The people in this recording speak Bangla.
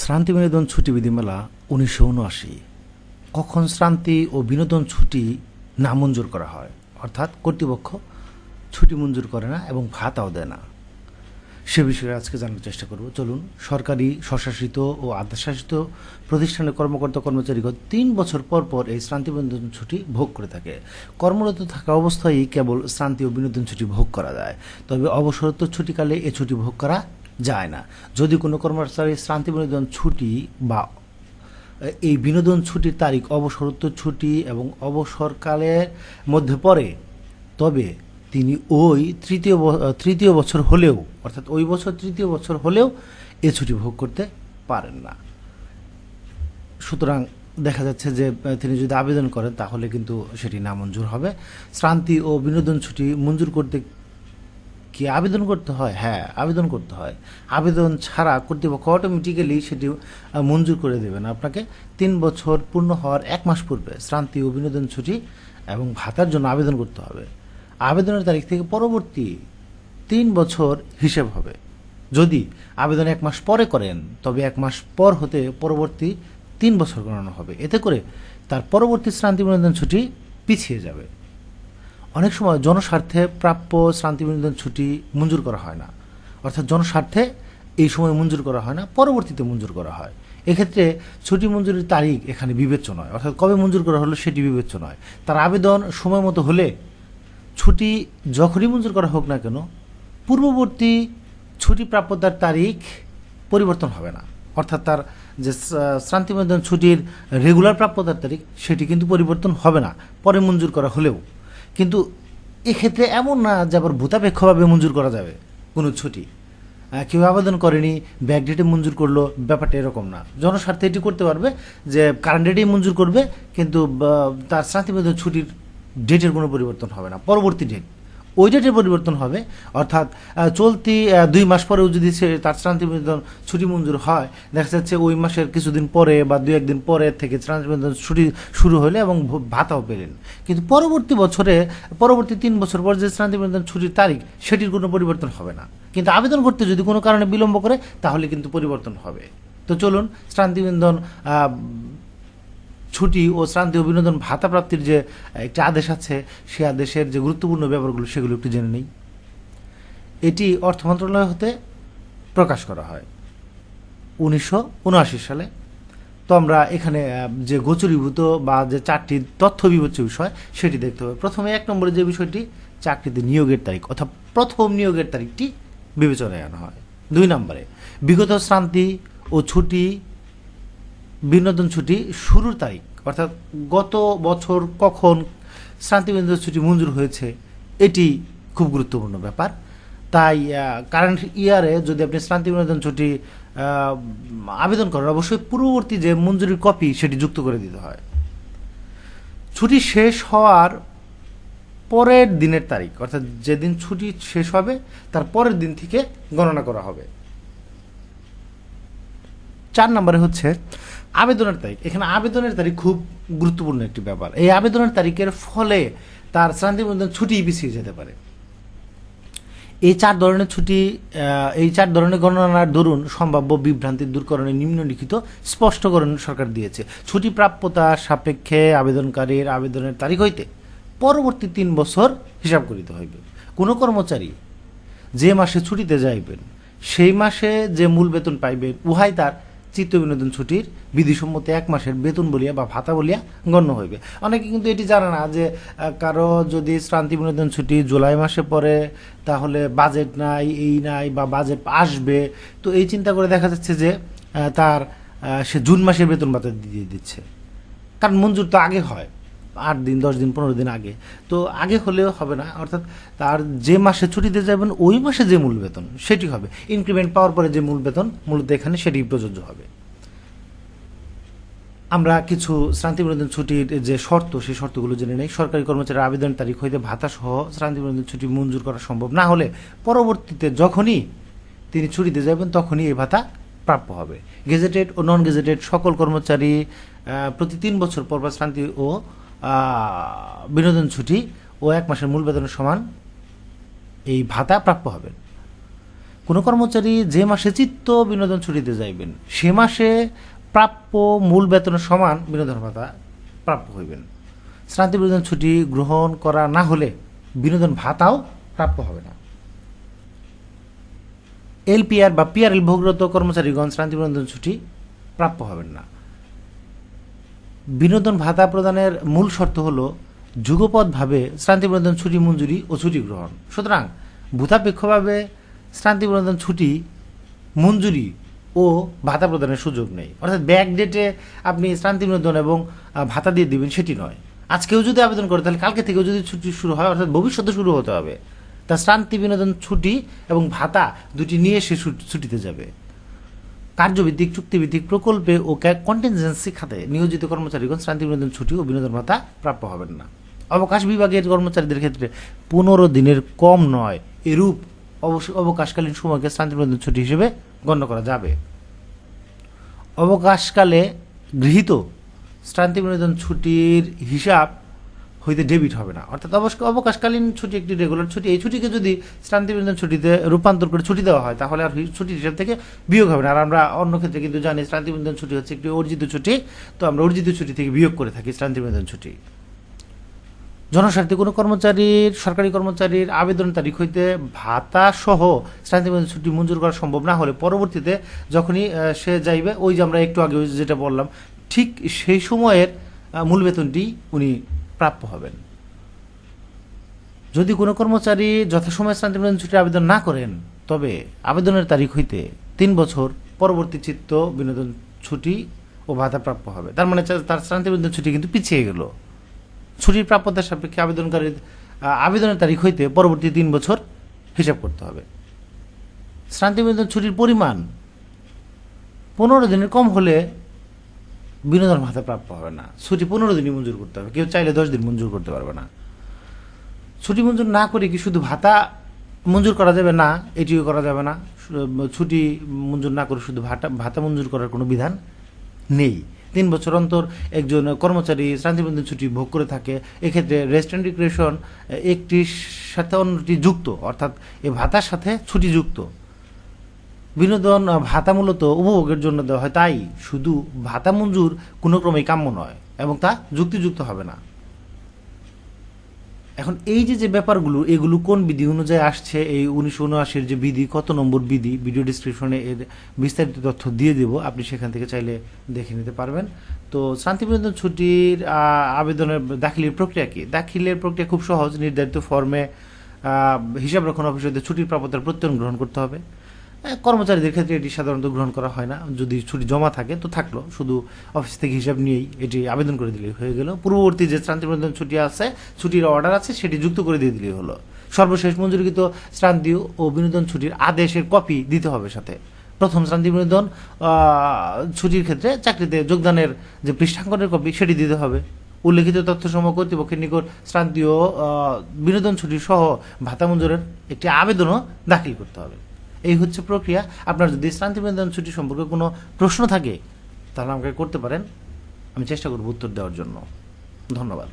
শ্রান্তি বিনোদন ছুটি বিধিমালা উনিশশো উনআশি। কখন শ্রান্তি ও বিনোদন ছুটি নামঞ্জুর করা হয়? অর্থাৎ কর্তৃপক্ষ ছুটি মঞ্জুর করে না এবং ভাতাও দেয় না। সে বিষয়ে আজকে জানার চেষ্টা করব। চলুন, সরকারি, স্বশাসিত ও আধাশাসিত প্রতিষ্ঠানের কর্মকর্তা কর্মচারীগণ তিন বছর পর পর এই শ্রান্তি বিনোদন ছুটি ভোগ করে থাকে। কর্মরত থাকা অবস্থায় কেবল শ্রান্তি ও বিনোদন ছুটি ভোগ করা যায়। তবে অবসরোত্তর ছুটিকালে এ ছুটি ভোগ করা যায় না। যদি কোনো কর্মচারী শ্রান্তি বিনোদন ছুটি বা এই বিনোদন ছুটির তারিখ অবসরোত্তর ছুটি এবং অবসরকালের মধ্যে পড়ে, তবে তিনি ওই তৃতীয় তৃতীয় বছর হলেও, অর্থাৎ ওই বছর তৃতীয় বছর হলেও এ ছুটি ভোগ করতে পারেন না। সুতরাং দেখা যাচ্ছে যে তিনি যদি আবেদন করেন, তাহলে কিন্তু সেটি নামঞ্জুর হবে। শ্রান্তি ও বিনোদন ছুটি মঞ্জুর করতে কি আবেদন করতে হয়? হ্যাঁ আবেদন করতে হয়। আবেদন ছাড়া কর্তৃপক্ষ অটোমেটিক্যালি সেটি মঞ্জুর করে দেবেন আপনাকে। তিন বছর পূর্ণ হওয়ার এক মাস পূর্বে শ্রান্তি ও বিনোদন ছুটি এবং ভাতার জন্য আবেদন করতে হবে। আবেদনের তারিখ থেকে পরবর্তী তিন বছর হিসেব হবে। যদি আবেদন এক মাস পরে করেন, তবে এক মাস পর হতে পরবর্তী তিন বছর গণনা হবে। এতে করে তার পরবর্তী শ্রান্তি বিনোদন ছুটি পিছিয়ে যাবে। অনেক সময় জনস্বার্থে প্রাপ্য শ্রান্তি বিনোদন ছুটি মঞ্জুর করা হয় না। অর্থাৎ জনস্বার্থে এই সময় মঞ্জুর করা হয় না, পরবর্তীতে মঞ্জুর করা হয়। এক্ষেত্রে ছুটি মঞ্জুরির তারিখ এখানে বিবেচ্য নয়, অর্থাৎ কবে মঞ্জুর করা হলো সেটি বিবেচ্য নয়। তার আবেদন সময় মতো হলে ছুটি যখনই মঞ্জুর করা হোক না কেন, পূর্ববর্তী ছুটি প্রাপ্যতার তারিখ পরিবর্তন হবে না। অর্থাৎ তার যে শ্রা- শ্রান্তি বিনোদন ছুটির রেগুলার প্রাপ্যতার তারিখ, সেটি কিন্তু পরিবর্তন হবে না, পরে মঞ্জুর করা হলেও। কিন্তু এক্ষেত্রে এমন না যে আবার ভূতাপেক্ষভাবে মঞ্জুর করা যাবে, কোনো ছুটি। কেউ আবেদন করেনি ব্যাক ডেটে মঞ্জুর করল, ব্যাপারটা এরকম না। জনস্বার্থে এটি করতে পারবে যে কারেন্ট ডেটেই মঞ্জুর করবে, কিন্তু তার শ্রান্তিবিনোদন ছুটির ডেটের কোনো পরিবর্তন হবে না, পরবর্তী ডেট ওই ডেটের পরিবর্তন হবে। অর্থাৎ চলতি দুই মাস পরেও যদি সে তার শ্রান্তি বিনোদন ছুটি মঞ্জুর হয়, দেখা যাচ্ছে ওই মাসের কিছুদিন পরে বা দুই একদিন পরে থেকে শ্রান্তি বিনোদন ছুটি শুরু হলে এবং ভাতাও পেলেন। কিন্তু পরবর্তী বছরে, পরবর্তী তিন বছর পর যে শ্রান্তি বিনোদন ছুটির তারিখ, সেটির কোনো পরিবর্তন হবে না। কিন্তু আবেদন করতে যদি কোনো কারণে বিলম্ব করে, তাহলে কিন্তু পরিবর্তন হবে। তো চলুন শ্রান্তি বিনোদন ছুটি ও শ্রান্তি ও বিনোদন ভাতা প্রাপ্তির যে একটি আদেশ আছে, সে আদেশের যে গুরুত্বপূর্ণ ব্যাপারগুলো সেগুলো একটু জেনে নেই। এটি অর্থ মন্ত্রণালয় হতে প্রকাশ করা হয়। উনিশশো উনআশি সালে তো আমরা এখানে যে গোচরীভূত বা যে চারটি তথ্য বিবেচ্য বিষয় সেটি দেখতে হবে। প্রথমে এক নম্বরে যে বিষয়টি, চাকরিতে নিয়োগের তারিখ অর্থাৎ প্রথম নিয়োগের তারিখটি বিবেচনায় আনা হয়। দুই নম্বরে, বিগত শ্রান্তি ও ছুটি বিনোদন ছুটি শুরুর তারিখ, অর্থাৎ গত বছর কখন শ্রান্তি বিনোদন ছুটি মঞ্জুর হয়েছে, এটি খুব গুরুত্বপূর্ণ ব্যাপার। তাই কারেন্ট ইয়ারে যদি আপনি শ্রান্তি বিনোদন ছুটি আবেদন করেন, অবশ্যই পূর্ববর্তী যে মঞ্জুরির কপি সেটি যুক্ত করে দিতে হয়। ছুটি শেষ হওয়ার পরের দিনের তারিখ, অর্থাৎ যেদিন ছুটি শেষ হবে, তার পরের দিন থেকে গণনা করা হবে। চার নম্বরে হচ্ছে আবেদনের তারিখ। এখানে আবেদনের তারিখ খুব গুরুত্বপূর্ণ একটি ব্যাপার। এই আবেদনের তারিখের ফলে তার শ্রান্তি বিনোদন ছুটি পিছিয়ে যেতে পারে। এই চার ধরনের ছুটি এই চার ধরনের গণনার দরুন সম্ভাব্য বিভ্রান্তি দূরকরণে নিম্নলিখিত স্পষ্টকরণ সরকার দিয়েছে। ছুটি প্রাপ্যতা সাপেক্ষে আবেদনকারীর আবেদনের তারিখ হইতে পরবর্তী তিন বছর হিসাব করিতে হইবে। কোনো কর্মচারী যে মাসে ছুটিতে যাইবেন, সেই মাসে যে মূল বেতন পাইবেন, উহাই তার চিত্ত বিনোদন ছুটির বিধিসম্মত এক মাসের বেতন বলিয়া বা ভাতা বলিয়া গণ্য হইবে। অনেকে কিন্তু এটি জানে না যে কারও যদি শ্রান্তি বিনোদন ছুটি জুলাই মাসে পরে তাহলে বাজেট নাই, এই নাই বা বাজেট আসবে। তো এই চিন্তা করে দেখা যাচ্ছে যে তার সে জুন মাসের বেতন ভাতা দিয়ে দিচ্ছে। কারণ মঞ্জুর তো আগে হয়। আট দিন, দশ দিন, পনেরো দিন আগে। তো আগে হলেও হবে না, অর্থাৎ তার যে মাসে ছুটিতে যাবেন, ওই মাসে যে মূল বেতন, সেটি হবে। ইনক্রিমেন্ট পাওয়ার পরে যে মূল বেতন, মূলত এখানে সেটি প্রযোজ্য হবে। আমরা কিছু শ্রান্তি বিনোদন ছুটির যে শর্ত, সেই শর্তগুলো জেনে নেই। সরকারি কর্মচারীর আবেদন তারিখ হইতে ভাতা সহ শ্রান্তি বিনোদন ছুটি মঞ্জুর করা সম্ভব না হলে পরবর্তীতে যখনই তিনি ছুটিতে যাবেন, তখনই এই ভাতা প্রাপ্য হবে। গেজেটেড ও নন গেজেটেড সকল কর্মচারী প্রতি তিন বছর পর শ্রান্তি ও বিনোদন ছুটি ও এক মাসের মূল বেতনের সমান এই ভাতা প্রাপ্য হবেন। কোনো কর্মচারী যে মাসে চিত্ত বিনোদন ছুটিতে যাইবেন, সে মাসে প্রাপ্য মূল বেতনের সমান বিনোদন ভাতা প্রাপ্য হইবেন। শ্রান্তি বিনোদন ছুটি গ্রহণ করা না হলে বিনোদন ভাতাও প্রাপ্য হবে না। এলপিআর বা পিআরএল ভোগরত কর্মচারীগণ শ্রান্তি বিনোদন ছুটি প্রাপ্য হবেন না। বিনোদন ভাতা প্রদানের মূল শর্ত হল যুগপৎভাবে শ্রান্তি বিনোদন ছুটি মঞ্জুরি ও ছুটি গ্রহণ। সুতরাং ভূতাপেক্ষভাবে শ্রান্তি বিনোদন ছুটি, মঞ্জুরি ও ভাতা প্রদানের সুযোগ নেই। অর্থাৎ ব্যাক ডেটে আপনি শ্রান্তি বিনোদন এবং ভাতা দিয়ে দিবেন সেটি নয়। আজকেও যদি আবেদন করে তাহলে কালকে থেকেও যদি ছুটি শুরু হয়, অর্থাৎ ভবিষ্যতে শুরু হতে হবে। তা শ্রান্তি বিনোদন ছুটি এবং ভাতা দুটি নিয়ে সে ছুট- ছুটিতে যাবে। কার্যভিত্তিক, চুক্তিভিত্তিক প্রকল্পে ও কন্টিনজেন্সি খাতে নিয়োজিত কর্মচারীগণ শ্রান্তি বিনোদন ছুটি ও বিনোদন ভাতা প্রাপ্য হবেন না। অবকাশ বিভাগের কর্মচারীদের ক্ষেত্রে পনেরো দিনের কম নয়, এরূপ অবকাশকালীন সময়কে শ্রান্তি বিনোদন ছুটি হিসেবে গণ্য করা যাবে। অবকাশকালে গৃহীত শ্রান্তি বিনোদন ছুটির হিসাব হইতে ডেবিট হবে না। অর্থাৎ অবশ্য অবকাশকালীন ছুটি একটি রেগুলার ছুটি। এই ছুটিকে যদি শ্রান্তি বিনোদন ছুটিতে রূপান্তর করে ছুটি দেওয়া হয়, তাহলে আর ছুটির হিসাব থেকে বিয়োগ হবে না। আর আমরা অন্য ক্ষেত্রে কিন্তু জানি শ্রান্তি বিনোদন ছুটি হচ্ছে একটি অর্জিত ছুটি। তো আমরা অর্জিত ছুটি থেকে বিয়োগ করে থাকি শ্রান্তি বিনোদন ছুটি। জনস্বার্থে কোনো কর্মচারীর, সরকারি কর্মচারীর আবেদন তারিখ হইতে ভাতা সহ শ্রান্তি বিনোদন ছুটি মঞ্জুর করা সম্ভব না হলে পরবর্তীতে যখনই সে যাইবে, ওই যে আমরা একটু আগে যেটা বললাম, ঠিক সেই সময়ের মূল বেতনটি উনি প্রাপ্য হবেন। যদি কোনো কর্মচারী যথাসময়ে বিনোদন ছুটির আবেদন না করেন, তবে আবেদনের তারিখ হইতে তিন বছর পরবর্তী চিত্ত বিনোদন ছুটি ও ভাতা প্রাপ্য হবে। তার মানে তার শ্রান্তি বিনোদন ছুটি কিন্তু পিছিয়ে গেল। ছুটির প্রাপ্যতার সাপেক্ষে আবেদনকারীর আবেদনের তারিখ হইতে পরবর্তী তিন বছর হিসাব করতে হবে। শ্রান্তি বিনোদন ছুটির পরিমাণ পনেরো দিনের কম হলে বিনোদন ভাতা প্রাপ্য হবে না। ছুটি পনেরো দিনই মঞ্জুর করতে হবে। কেউ চাইলে দশ দিন মঞ্জুর করতে পারবে না। ছুটি মঞ্জুর না করে কি শুধু ভাতা মঞ্জুর করা যাবে? না, এটিও করা যাবে না। ছুটি মঞ্জুর না করে শুধু ভাতা ভাতা মঞ্জুর করার কোনো বিধান নেই। তিন বছর অন্তর একজন কর্মচারী শান্তিবন্ধন ছুটি ভোগ করে থাকে। এক্ষেত্রে রেস্ট অ্যান্ড রিক্রিয়েশন একটির সাথে অন্যটি যুক্ত। অর্থাৎ এই ভাতার সাথে ছুটি যুক্ত। বিনোদন ভাতা মূলত উপভোগের জন্য দেওয়া হয়। তাই শুধু ভাতা মঞ্জুর কোনো ক্রমেই কাম্য নয় এবং তা যুক্তিযুক্ত হবে না। এখন এই যে যে ব্যাপারগুলো এগুলো কোন বিধি অনুযায়ী আসছে এই উনিশশো উনআশির যে বিধি কত নম্বর বিধি ভিডিও ডিসক্রিপশনে এর বিস্তারিত তথ্য দিয়ে দেব। আপনি সেখান থেকে চাইলে দেখে নিতে পারবেন। তো শান্তি বিনোদন ছুটির আবেদনের দাখিলের প্রক্রিয়া কি? দাখিলের প্রক্রিয়া খুব সহজ। নির্ধারিত ফর্মে আহ, হিসাব রক্ষণ অফিসে ছুটির প্রাপ্যতার প্রত্যয়ন গ্রহণ করতে হবে। কর্মচারীদের ক্ষেত্রে এটি সাধারণত গ্রহণ করা হয় না। যদি ছুটি জমা থাকে, তো থাকল। শুধু অফিস থেকে হিসাব নিয়েই এটি আবেদন করে দিলেই হয়ে গেল। পূর্ববর্তী যে শ্রান্তি বিনোদন ছুটি আছে, ছুটির অর্ডার আছে, সেটি যুক্ত করে দিয়ে দিলেই হলো। সর্বশেষ মঞ্জুরিকৃত শ্রান্তি ও বিনোদন ছুটির আদেশের কপি দিতে হবে সাথে। প্রথম শ্রান্তি বিনোদন ছুটির ক্ষেত্রে চাকরিতে যোগদানের যে পৃষ্ঠাঙ্কনের কপি সেটি দিতে হবে। উল্লেখিত তথ্যসমূহ কর্তৃপক্ষের নিকট শ্রান্তি ও বিনোদন ছুটি সহ ভাতা মঞ্জুরের একটি আবেদনও দাখিল করতে হবে। এই হচ্ছে প্রক্রিয়া। আপনার যদি শ্রান্তি বিনোদন ছুটি সম্পর্কে কোনো প্রশ্ন থাকে, তাহলে আমাকে করতে পারেন। আমি চেষ্টা করব উত্তর দেওয়ার জন্য। ধন্যবাদ।